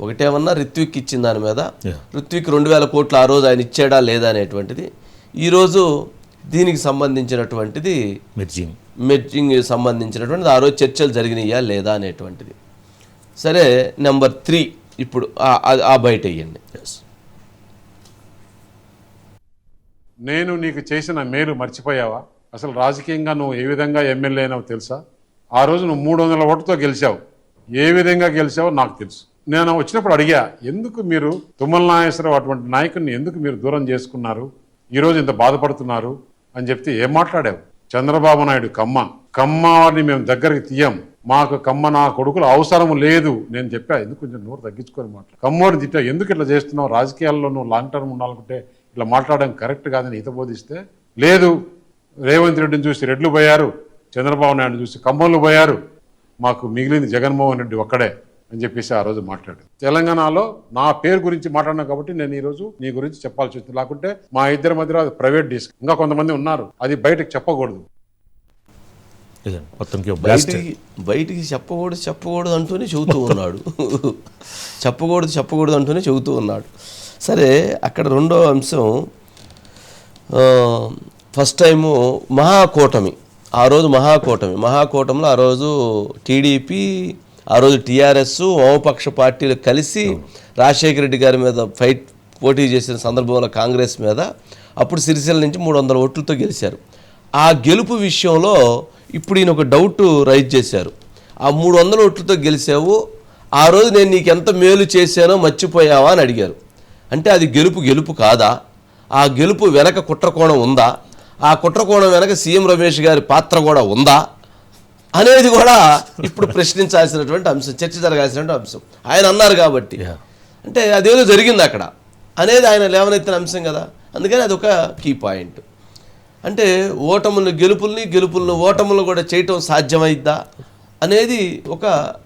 ఒకటేమన్నా రిత్విక్ ఇచ్చిన దాని మీద. రిత్విక్ రెండు వేల కోట్లు ఆ రోజు ఆయన ఇచ్చాడా లేదా అనేటువంటిది. ఈరోజు దీనికి సంబంధించినటువంటిది మిర్జింగ్. మెర్జింగ్ సంబంధించినటువంటిది. ఆ రోజు చర్చలు జరిగినాయా లేదా అనేటువంటిది. సరే నెంబర్ త్రీ ఇప్పుడు ఆ- బయట వేయండి. ఎస్ నేను నీకు చేసిన మేలు మర్చిపోయావా? అసలు రాజకీయంగా నువ్వు ఏ విధంగా ఎమ్మెల్యే అయినావు తెలుసా? ఆ రోజు నువ్వు మూడు వందల ఓటుతో గెలిచావు. ఏ విధంగా గెలిచావో నాకు తెలుసు. నేను వచ్చినప్పుడు అడిగా ఎందుకు మీరు తుమ్మల నాగేశ్వరరావు అటువంటి నాయకుడిని ఎందుకు మీరు దూరం చేసుకున్నారు? ఈరోజు ఇంత బాధపడుతున్నారు? అని చెప్తే ఏం మాట్లాడావు? చంద్రబాబు నాయుడు కమ్మ. కమ్మ వారిని మేము దగ్గరికి తీయం. మాకు కమ్మ నా కొడుకులు అవసరం లేదు. నేను చెప్పా ఎందుకు కొంచెం నోరు తగ్గించుకొని మాట్లాడు. కమ్మోడిని తిట్టా ఎందుకు ఇట్లా చేస్తున్నావు? రాజకీయాల్లో నువ్వు లాంగ్ టర్మ్ ఉండాలనుకుంటే ఇట్లా మాట్లాడడం కరెక్ట్ కాదని హితబోధిస్తే లేదు. రేవంత్ రెడ్డిని చూసి రెడ్లు పోయారు. చంద్రబాబు నాయుడు చూసి కమ్మలు పోయారు. మాకు మిగిలింది జగన్మోహన్ రెడ్డి ఒక్కడే. అని చెప్పేసి ఆ రోజు మాట్లాడాడు తెలంగాణలో నా పేరు గురించి మాట్లాడినా కాబట్టి నేను ఈ రోజు నీ గురించి చెప్పాల్సి వచ్చింది. లేకుంటే మా ఇద్దరి మధ్యలో అది ప్రైవేట్ డిస్క్. ఇంకా కొంతమంది ఉన్నారు. అది బయటకు చెప్పకూడదు. బయటికి బయటికి చెప్పకూడదు చెప్పకూడదు అంటూనే చెబుతూ ఉన్నాడు. చెప్పకూడదు చెప్పకూడదు అంటూనే చెబుతూ ఉన్నాడు. సరే అక్కడ రెండో అంశం ఆ, ఫస్ట్ టైము మహాకూటమి. ఆ రోజు మహాకూటమి. మహాకూటమిలో ఆ రోజు టీడీపీ ఆ రోజు టీఆర్ఎస్ వామపక్ష పార్టీలు కలిసి రాజశేఖర రెడ్డి గారి మీద ఫైట్ పోటీ చేసిన సందర్భంలో కాంగ్రెస్ మీద అప్పుడు సిరిసిల్ల నుంచి మూడు వందల ఓట్లతో గెలిచారు. ఆ గెలుపు విషయంలో ఇప్పుడు ఈయన ఒక డౌట్ రైజ్ చేశారు. ఆ మూడు వందల ఓట్లతో గెలిచావు ఆ రోజు నేను నీకు ఎంత మేలు చేశానో మర్చిపోయావా అని అడిగారు. అంటే అది గెలుపు గెలుపు కాదా? ఆ గెలుపు వెనక కుట్రకోణం ఉందా? ఆ కుట్రకోణం వెనక సీఎం రమేష్ గారి పాత్ర కూడా ఉందా? అనేది కూడా ఇప్పుడు ప్రశ్నించాల్సినటువంటి అంశం చర్చ జరగాల్సినటువంటి అంశం. ఆయన అన్నారు కాబట్టి. అంటే అదేదో జరిగింది అక్కడ. అనేది ఆయన లేవనెత్తిన అంశం కదా. అందుకని అది ఒక కీ పాయింట్ అంటే ఓటములను గెలుపుల్ని గెలుపులను ఓటములను కూడా చేయటం సాధ్యమైద్దా అనేది ఒక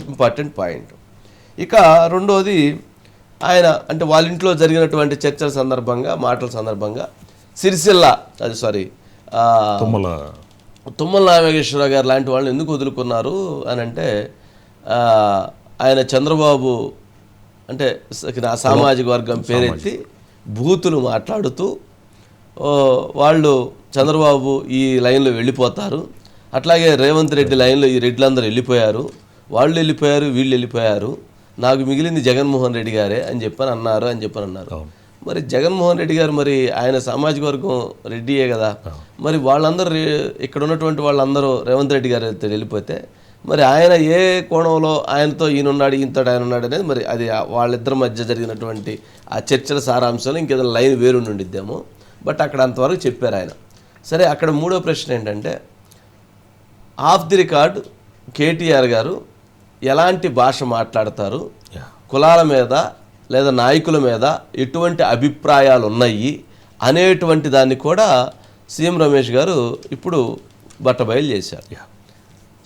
ఇంపార్టెంట్ పాయింట్ ఇక రెండోది ఆయన అంటే వాళ్ళ ఇంట్లో జరిగినటువంటి చర్చల సందర్భంగా మాటల సందర్భంగా సిరిసిల్ల అది సారీ తుమ్మల. తుమ్మల నాగేశ్వరరావు గారు లాంటి వాళ్ళని ఎందుకు వదులుకున్నారు అని అంటే ఆయన చంద్రబాబు అంటే నా సామాజిక వర్గం పేరెత్తి బూతులు మాట్లాడుతూ వాళ్ళు చంద్రబాబు ఈ లైన్లో వెళ్ళిపోతారు. అట్లాగే రేవంత్ రెడ్డి లైన్లో ఈ రెడ్లందరూ వెళ్ళిపోయారు. వాళ్ళు వెళ్ళిపోయారు వీళ్ళు వెళ్ళిపోయారు. నాకు మిగిలింది జగన్మోహన్ రెడ్డి గారే అని చెప్పని అన్నారు అని చెప్పని అన్నారు. మరి జగన్మోహన్ రెడ్డి గారు మరి ఆయన సామాజిక వర్గం రెడ్డియే కదా. మరి వాళ్ళందరూ ఇక్కడ ఉన్నటువంటి వాళ్ళందరూ రేవంత్ రెడ్డి గారు వెళ్ళిపోతే మరి ఆయన ఏ కోణంలో ఆయనతో ఈయన ఉన్నాడు ఈయనతో ఆయన ఉన్నాడు అనేది మరి అది వాళ్ళిద్దరి మధ్య జరిగినటువంటి ఆ చర్చల సారాంశంలో ఇంకేదైనా లైన్ వేరు ఉండిద్దేమో. బట్ అక్కడ అంతవరకు చెప్పారు ఆయన. సరే అక్కడ మూడో ప్రశ్న ఏంటంటే ఆఫ్ ది రికార్డ్ కేటీఆర్ గారు ఎలాంటి భాష మాట్లాడతారు? కులాల మీద లేదా నాయకుల మీద ఎటువంటి అభిప్రాయాలు ఉన్నాయి అనేటువంటి దాన్ని కూడా సీఎం రమేష్ గారు ఇప్పుడు బట్టబయలు చేశారు.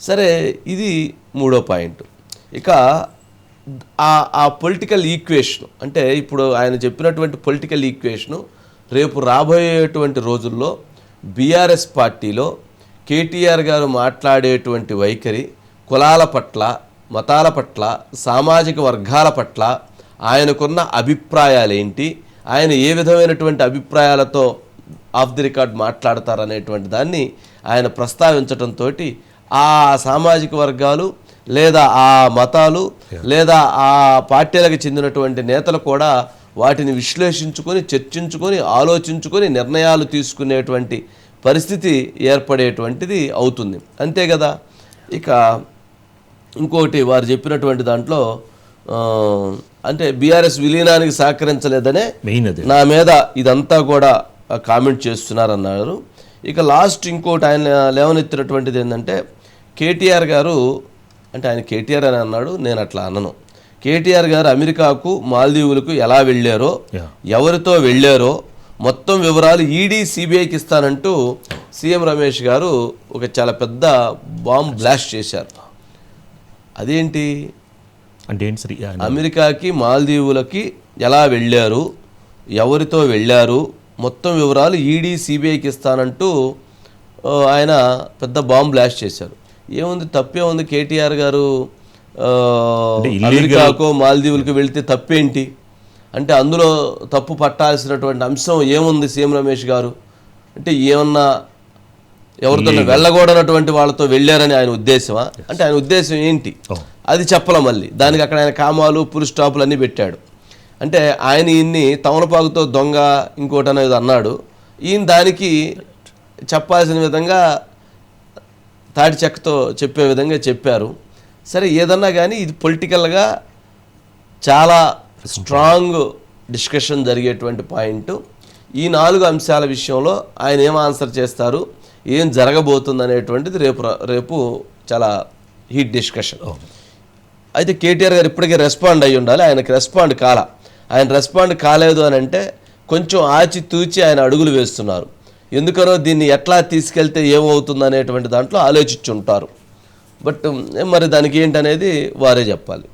సరే ఇది మూడో పాయింట్ ఇక ఆ ఆ పొలిటికల్ ఈక్వేషన్ అంటే ఇప్పుడు ఆయన చెప్పినటువంటి పొలిటికల్ ఈక్వేషను రేపు రాబోయేటువంటి రోజుల్లో బీఆర్ఎస్ పార్టీలో కేటీఆర్ గారు మాట్లాడేటువంటి వైఖరి కులాల పట్ల మతాల పట్ల సామాజిక వర్గాల పట్ల ఆయనకున్న అభిప్రాయాలేంటి? ఆయన ఏ విధమైనటువంటి అభిప్రాయాలతో ఆఫ్ ది రికార్డ్ మాట్లాడతారనేటువంటి దాన్ని ఆయన ప్రస్తావించడంతో ఆ సామాజిక వర్గాలు లేదా ఆ మతాలు లేదా ఆ పార్టీలకు చెందినటువంటి నేతలు కూడా వాటిని విశ్లేషించుకొని చర్చించుకొని ఆలోచించుకొని నిర్ణయాలు తీసుకునేటువంటి పరిస్థితి ఏర్పడేటువంటిది అవుతుంది. అంతే కదా? ఇక ఇంకోటి వారు చెప్పినటువంటి దాంట్లో అంటే బీఆర్ఎస్ విలీనానికి సహకరించలేదనే మెయిన్ అదే నా మీద ఇదంతా కూడా కామెంట్ చేస్తున్నారన్నారు. ఇక లాస్ట్ ఇంకోటి ఆయన లేవనెత్తినటువంటిది ఏంటంటే కేటీఆర్ గారు అంటే ఆయన కేటీఆర్ అని అన్నాడు నేను అట్లా అనను. కేటీఆర్ గారు అమెరికాకు మాల్దీవులకు ఎలా వెళ్ళారో. ఎవరితో వెళ్ళారో మొత్తం వివరాలు ఈడీ సిబిఐకి ఇస్తానంటూ సీఎం రమేష్ గారు ఒక చాలా పెద్ద బాంబ్ బ్లాస్ట్ చేశారు. అదేంటి? అంటే ఏంటి అమెరికాకి మాల్దీవులకి ఎలా వెళ్ళారు ఎవరితో వెళ్ళారు మొత్తం వివరాలు ఈడీ సిబిఐకి ఇస్తానంటూ ఆయన పెద్ద బాంబ్ బ్లాస్ట్ చేశారు. ఏముంది తప్పే ఉంది కేటీఆర్ గారు అమెరికాకో మాల్దీవులకు వెళ్తే తప్పేంటి? అంటే అందులో తప్పు పట్టాల్సినటువంటి అంశం ఏముంది సీఎం రమేష్ గారు? అంటే ఏమన్నా ఎవరితో వెళ్ళకూడనటువంటి వాళ్ళతో వెళ్ళారని ఆయన ఉద్దేశమా? అంటే ఆయన ఉద్దేశం ఏంటి? Oh. అది చెప్పాల మళ్ళీ. దానికి అక్కడ ఆయన కామాలు పులి స్టాపులు అన్నీ పెట్టాడు. అంటే ఆయన ఈయన్ని తమలపాకుతో దొంగ ఇంకోటి అనేది అన్నాడు. ఈయన దానికి చెప్పాల్సిన విధంగా తాటి చెక్కతో చెప్పే విధంగా చెప్పారు. సరే ఏదన్నా కానీ ఇది పొలిటికల్గా చాలా స్ట్రాంగ్ డిస్కషన్ జరిగేటువంటి పాయింట్. ఈ నాలుగు అంశాల విషయంలో ఆయన ఏం ఆన్సర్ చేస్తారు? ఏం జరగబోతుంది అనేటువంటిది రేపు రేపు చాలా హీట్ డిస్కషన్. అయితే కేటీఆర్ గారు ఇప్పటికే రెస్పాండ్ అయ్యి ఉండాలి. ఆయనకు రెస్పాండ్ కాల. ఆయన రెస్పాండ్ కాలేదు అని అంటే కొంచెం ఆచి తూచి ఆయన అడుగులు వేస్తున్నారు. ఎందుకనో దీన్ని ఎట్లా తీసుకెళ్తే ఏమవుతుంది అనేటువంటి దాంట్లో ఆలోచించి ఉంటారు బట్ మరి దానికి ఏంటనేది వారే చెప్పాలి.